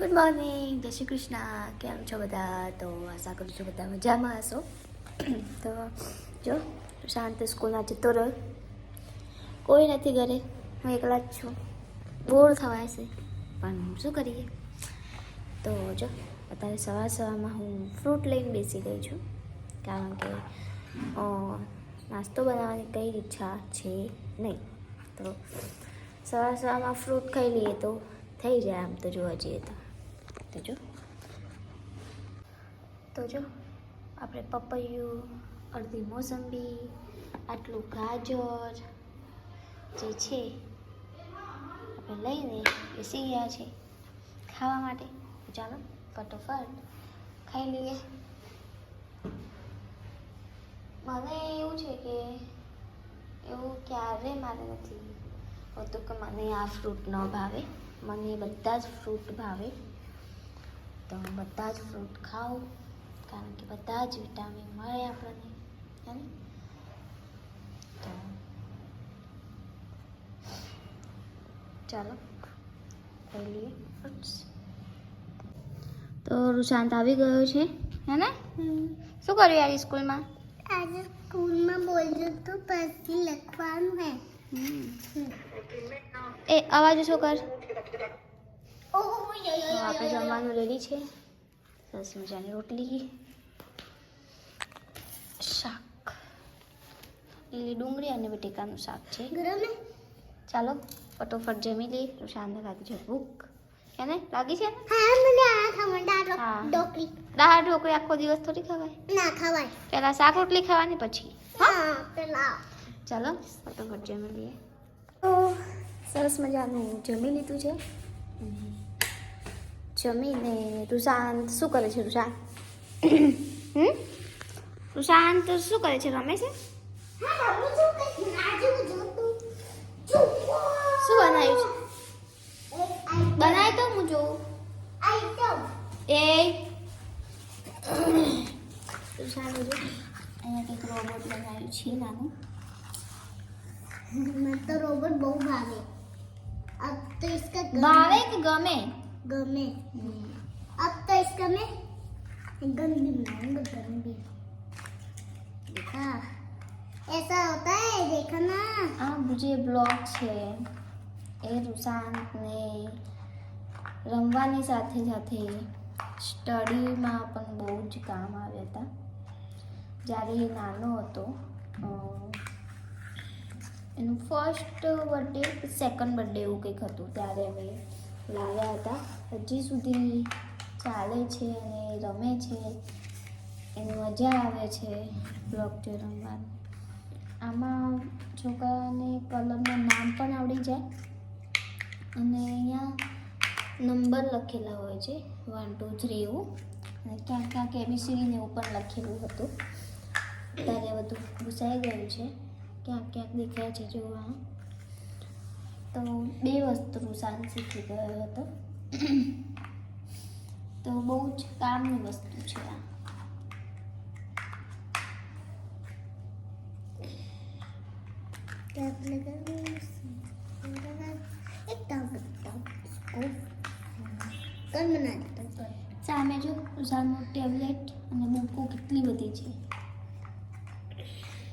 Good morning જય શ્રી કૃષ્ણ કેમ છો બધા તો આશા કરું છું બધા મજામાં હશો તો જો શાંત સ્કૂલમાં જતો રહ્યો કોઈ નથી ઘરે હું એકલા જ છું બોર થવાય છે પણ શું કરીએ તો જો અત્યારે સવાર સવારમાં હું ફ્રૂટ લઈને બેસી ગઈ છું કારણ કે નાસ્તો બનાવવાની કંઈ ઈચ્છા છે નહીં તો સવાર સવારમાં ફ્રૂટ ખાઈ લઈએ તો થઈ જાય આમ તો જોવા જઈએ તો તો જો. તો જો, આપણે પપૈયું, અડધી મોસંબી, આટલું ગાજર જે છે, આપણે લઈને બેસી ગયા છે ખાવા માટે. ચાલો, ફટોફટ ખાઈ લઈએ. મને એવું છે કે એવું ક્યારે મારે નથી હોતું કે મને આ ફ્રૂટ ન ભાવે. મને બધા જ ફ્રૂટ ભાવે. તો બધા જ ફ્રૂટ ખાઓ કારણ કે બધા જ વિટામિન મળે આપણને હે તો ચાલો લઈએ ફ્રૂટ્સ તો રુશાંત આવી ગયો છે હે ને? શું કર્યું યાર સ્કૂલમાં? આજે સ્કૂલમાં બોલ્યું તો પછી લખવાનું હે. એ અવાજ શું કર? આપણે જમવાનું રેડી છે. સરસ મજાની રોટલી શાક લીલી ડુંગળી અને બટેકાનું શાક છે. ચાલો ફટોફટ જમી લઈએ. શાંત લાગી છે ભૂખ. કે ને? લાગી છે દાળ ઢોકળી. આખો દિવસ થોડી ખવાય? ના ખવાય. પહેલાં શાક રોટલી ખાવાની પછી. હા? ચાલો ફટોફટ જમી લઈએ. સરસ મજાનું જમી લીધું છે. જમીને રુશાંત શું કરે છે રુશાંત રુશાંત શું કરે છે, રમે છે? શું બનાવ્યું છે? તો હું જોઉં. એ રુશાંત જો અહીંયા કંઈક રોબોટ બનાવ્યું છે, નાનું. મને તો રોબોટ બહુ ભાવે. अब तो इसका गम- ભાવે કે ગમે गमे अब तो इसका मैं गन भी बनाऊंगा गन भी देखा ऐसा होता है देखा ना આ જે બ્લોગ છે એ રુશાંતને રમવાની સાથે સાથે સ્ટડીમાં પણ બહુ જ કામ આવ્યા હતા જ્યારે એ નાનો હતો અ, એનું ફર્સ્ટ બર્થડે સેકન્ડ બર્થડે એવું કંઈક હતું. ત્યારે અમે લાવ્યા હતા. હજી સુધી ચાલે છે અને રમે છે. એને મજા આવે છે બ્લોક જે રમવાનું. આમાં છોકરાને કલરનું નામ પણ આવડી જાય. અને અહીંયા નંબર લખેલા હોય છે. વન ટુ થ્રી એવું. અને ક્યાંક ક્યાંક એબીસીડીને એવું પણ લખેલું હતું. અત્યારે બધું ઘૂસાઈ ગયું છે. ક્યાંક ક્યાંક દેખાય છે જોવા તો બે વસ્તુનું સાંજ શીખી ગયો હતો. તો બહુ જ કામની વસ્તુ છે આ. સામે જો સામે ટેબ્લેટ અને બુકો કેટલી બધી છે.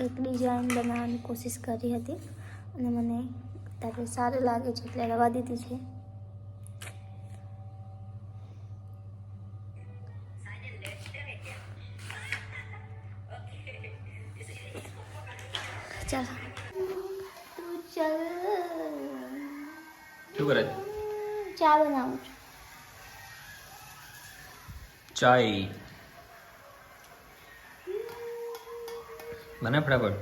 એક ડિઝાઇન બનાવવાની કોશિશ કરી હતી. અને મને તારે સારું લાગે છે એટલે રવા દીધી છે. ચાલો. શું કરે ચા બનાવું છું. ચાય. મને ફટાફટ.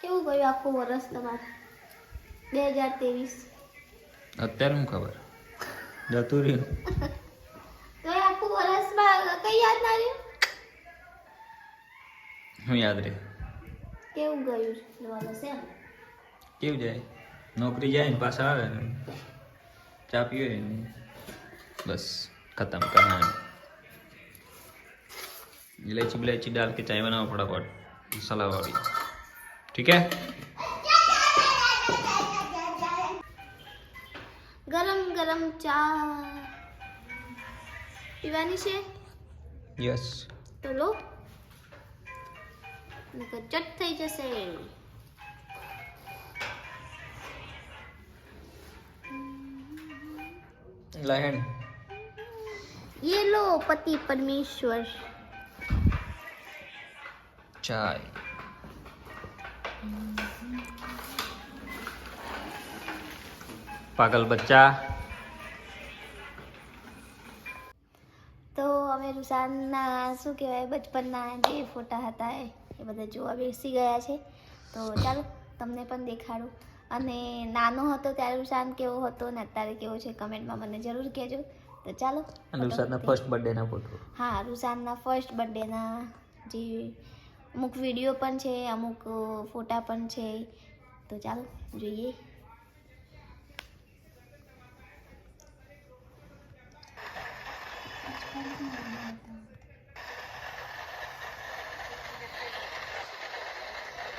કેવું ગયું આખું વર્ષ તમારે? બે હજાર ત્રેવીસ. અત્યારે હું ખબર? જતું રહ્યું. તો આખું વર્ષમાં કઈ યાદ ના રહ્યું? હું યાદ રહે. કેવું ગયું વર્ષ એમ? કેવું જાય? નોકરી જાય ને પાછા આવે ને? ચા પીવે બસ ખતમ કરવાનું इलायची बिलायची डाल के चाय बनाओ फटाफट मसाला वाली ठीक है ગરમ ગરમ ચા પીવાની છે यस તો લો નકર ચટ થઈ જશે लहन ये लो पति परमेश्वर ચાય પાગલ બચ્ચા તો અમે રૂસાનના શું કહેવાય બચપનના જે ફોટા હતા એ બધા જોવા બેસી ગયા છે. તો ચાલો તમને પણ દેખાડું. અને નાનો હતો ત્યારે રૂસાન કેવો હતો ને અત્યારે કેવો છે કમેન્ટમાં મને જરૂર કહેજો. તો ચાલો રૂસાનના ફર્સ્ટ બર્થડેના ફોટો હા રૂસાનના ફર્સ્ટ બર્થડેના જે અમુક વીડિયો પણ છે અમુક અ, ફોટા પણ છે. તો ચાલો જોઈએ.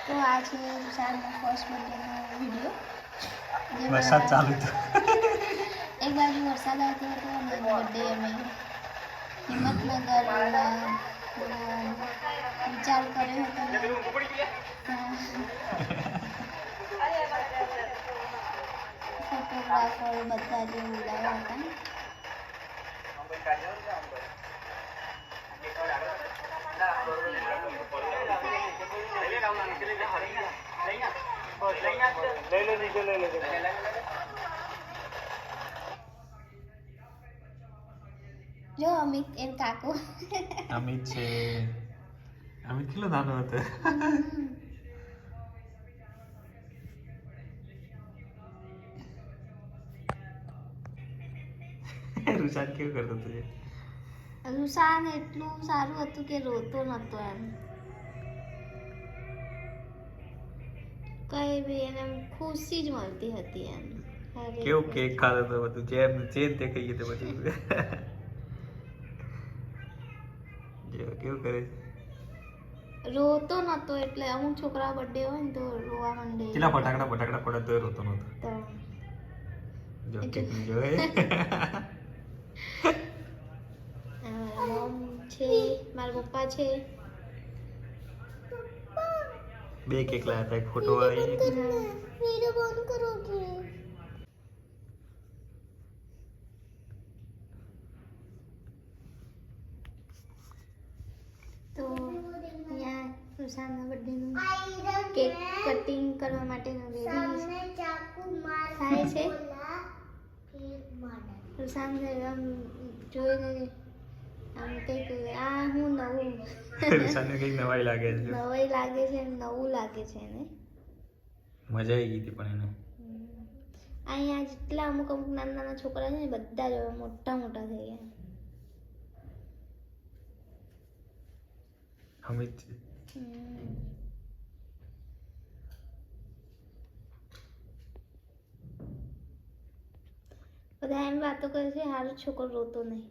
તો આ છે રૂસાનનો ફર્સ્ટ બર્થડેનો વીડિયો વરસાદ ચાલુ તો. એક બાજુ વરસાદ આવતો હતો અને બર્થડે અમે હિંમતનગરમાં વિચાર કર્યો હતો ને, ફોટોગ્રાફર બધા જે બોલાવ્યા હતા જો અમિત એમ કાકો અમિત છે કેટલો નાનો હતો રુશાન કેવું કરતો હતો રુસાન એટલું સારું હતું કે રોતો નતો એમ કઈ બી એને એમ ખુશી જ મળતી હતી એમ કેવું કેક ખાતો હતો બધું જેમ જેમ તે કહીએ તે પછી જો કેવું કરે રોતો નતો એટલે અમુક છોકરા બર્થડે હોય ને તો રોવા માંડે. કેટલા ફટાકડા ફટાકડા પડે તો રોતો નતો. જો કેટલી જોય. છે મારા પપ્પા છે. બે કેક લાયા હતા એક ફોટો વાળી. વીડિયો કરો કે. કરવા માટેનું વેરી થાય છે. સામે આમ જોઈને આમ કંઈક આ હું નવું. રિસાને કંઈક નવાઈ લાગે છે. નવાઈ લાગે છે નવું લાગે છે એને. મજા આવી ગઈ હતી પણ એને. અહીંયા જેટલા અમુક અમુક નાના નાના છોકરા છે ને બધા જ મોટા મોટા થઈ ગયા. હમિત બધા એમ વાતો કરે છે સારું છોકરો રોતો નહીં.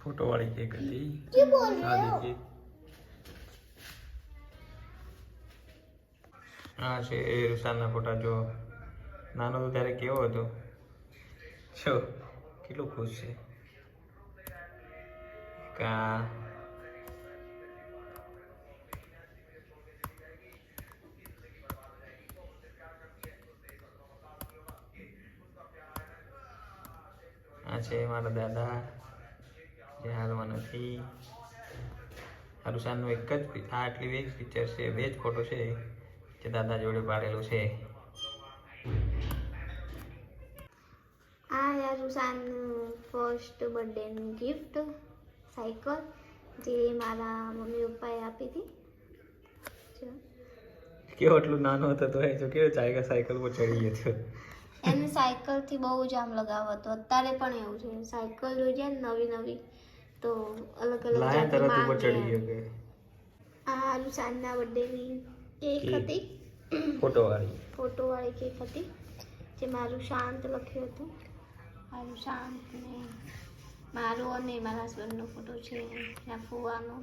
ફોટો વાળી કેક હતી. હા છે એ રુસાનના ફોટા. જો નાનો તો ત્યારે કેવો હતો. જો કેટલું ખુશ છે. કા આ છે મારા દાદા. જે હાલમાં નથી. આ એક જ આ આટલી બે જ પિક્ચર છે બે જ ફોટો છે જે દાદા જોડે પાડેલું છે. આ રૂસાન ફર્સ્ટ બર્થડેનું ગિફ્ટ સાયકલ જે મારા મમ્મી પપ્પાએ આપી હતી. કેવો એટલું નાનો હતો તો એ જો કેવો ચાયકા સાયકલ પર ચડી ગયો હતો એને સાયકલથી બહુ જ આમ લગાવ હતો. અત્યારે પણ એવું છે. સાયકલ જોઈએ જાય ને નવી નવી તો અલગ અલગ લાયા તરત ઉપર ચડી ગયો કે? આ રૂસાનના બર્થડેની કેક કેક. હતી ફોટો વાળી ફોટોવાળી. કેક હતી. જે મારું શાંત લખ્યું હતું. મારું શાંત ને મારો અને મારા હસબન્ડનો ફોટો છે ત્યાં ફુવાનો.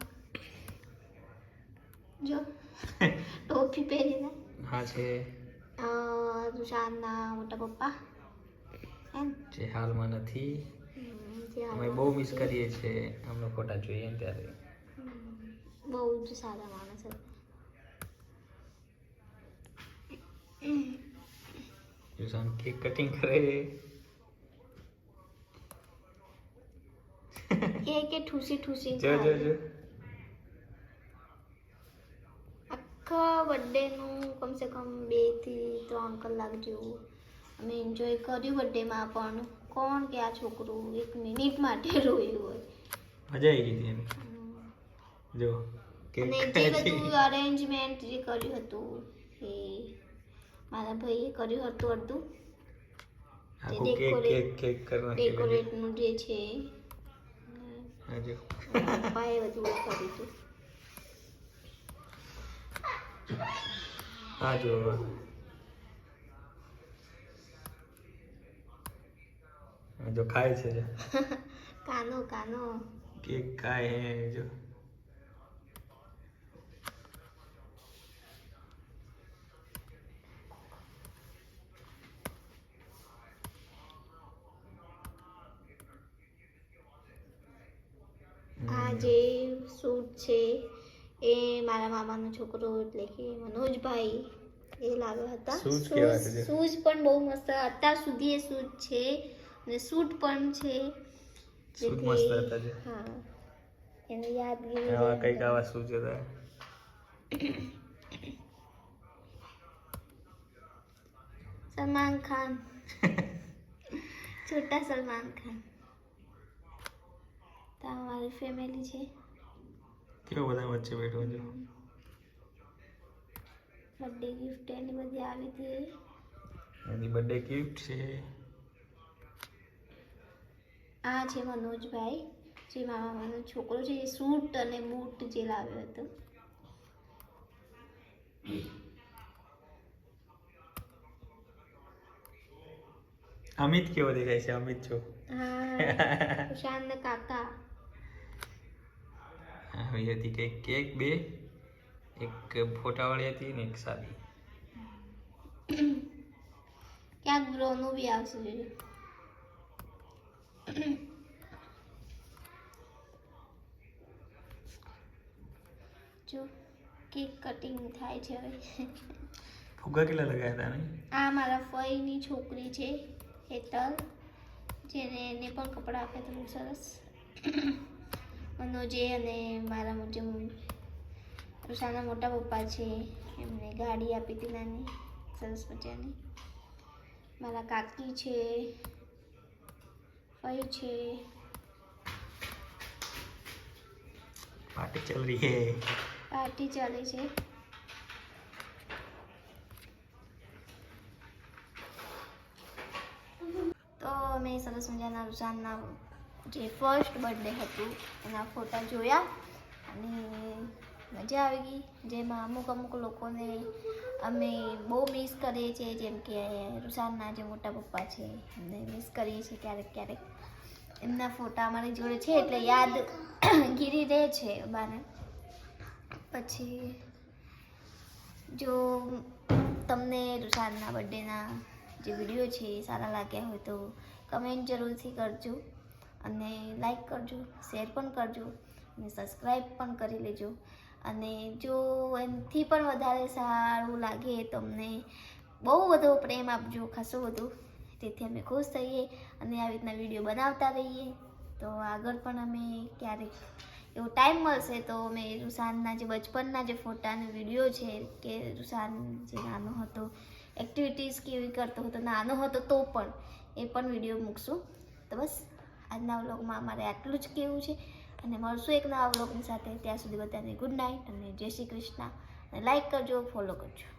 જો ટોપી પહેરીને. હા છે. તુષારના મોટા પપ્પા. એમ. જે હાલમાં નથી. અમે બહુ મિસ કરીએ છીએ. અમને ફોટા જોઈએ ત્યારે. બહુ જ સારા માણસ હતા. કેક કટિંગ કરે. કે ઠૂસી ઠૂસી જો જો જો આખા બર્થડેનું કમસે કમ બેથી ત્રણ કલાક જેવું અમે એન્જોય કર્યું બર્થડેમાં પણ કોણ કે આ છોકરું એક મિનિટ માટે રોયું હોય. મજા આવી ગઈ એને જો અને જે બધું અરેન્જમેન્ટ જે કર્યું હતું એ મારા ભાઈએ કર્યું હતું અડધું. ડેકોરેટ ડેકોરેટનું જે છે હા જો મારા પપ્પાએ બધું કર્યું હતું હા જો હા જો ખાય છે. કાનો કાનો. કે ખાય હે જો આ જે સૂટ છે. એ મારા મામાનો છોકરો એટલે કે મનોજભાઈ એ લાવ્યા હતા? શૂઝ પણ બહુ મસ્ત અત્યાર સુધી એ શૂઝ છે અને સૂટ પણ છે. હા. એને યાદગીરી આવા કંઈક આવા શું હતા. સલમાન ખાન. છોટા સલમાન ખાન. તો અમારી ફેમિલી છે. કેવો બધા વચ્ચે બેઠો છો? બર્થડે ગિફ્ટ એની બધી આવી હતી એની બર્થડે ગિફ્ટ છે. આ છે મનોજભાઈ જે મારા મામાનો છોકરો છે એ સૂટ અને બૂટ જે લાવ્યો હતો. અમિત કેવો દેખાય છે? અમિત છો. હા કુશાન કાકા. આવી હતી કંઈક કેક બે એક ફોટાવાળી હતી ને એક સાદી. ક્યાંક બ્રોનું બી આવશે જો કેક કટિંગ થાય છે હવે. ફુગ્ગા કેટલા લગાવ્યા હતા આ મારા ફઈની છોકરી છે હેતલ જેને એને પણ કપડાં આપ્યા હતા બહુ સરસ. મનોજે અને મારા મુજબ ઋષાના મોટા પપ્પા છે. એમને ગાડી આપી હતી નાની સરસ મજાની. મારા કાકી છે ફઈ છે. પાર્ટી ચાલ રહી હે. પાર્ટી ચાલે છે. તો મેં સરસ મજાના રુઝાનના જે ફર્સ્ટ બર્થડે હતું, એના ફોટા જોયા અને મજા આવી ગઈ. જેમાં અમુક અમુક લોકોને અમે બહુ મિસ કરીએ છીએ, જેમ કે રુઝાનના જે મોટા પપ્પા છે, એમને મિસ કરીએ છીએ ક્યારેક ક્યારેક. એમના ફોટા અમારી જોડે છે, એટલે યાદ ગીરી રહે છે બાને પછી જો તમને રુષાનના બર્થડેના જે વીડિયો છે એ સારા લાગ્યા હોય તો કમેન્ટ જરૂરથી કરજો. અને લાઈક કરજો શેર પણ કરજો અને સબસ્ક્રાઈબ પણ કરી લેજો. અને જો એનાથી પણ વધારે સારું લાગે તમને બહુ બધો પ્રેમ આપજો, ખાસો બધો, તેથી અમે ખુશ થઈએ અને આવી રીતના વીડિયો બનાવતા રહીએ. તો આગળ પણ અમે ક્યારેક એવો ટાઈમ મળશે તો અમે રૂસાનના જે બચપનના જે ફોટાનો વીડિયો છે કે રૂસાન જે નાનો હતો એક્ટિવિટીઝ કેવી કરતો હતો, નાનો હતો તો પણ એ પણ વીડિયો મૂકશું. તો બસ. આજના વ્લોગમાં અમારે આટલું જ કહેવું છે. અને મળશું એક નવા વ્લોગની સાથે. ત્યાં સુધી બધાને ગુડ નાઇટ અને જય શ્રી કૃષ્ણ. અને લાઈક કરજો ફોલો કરજો.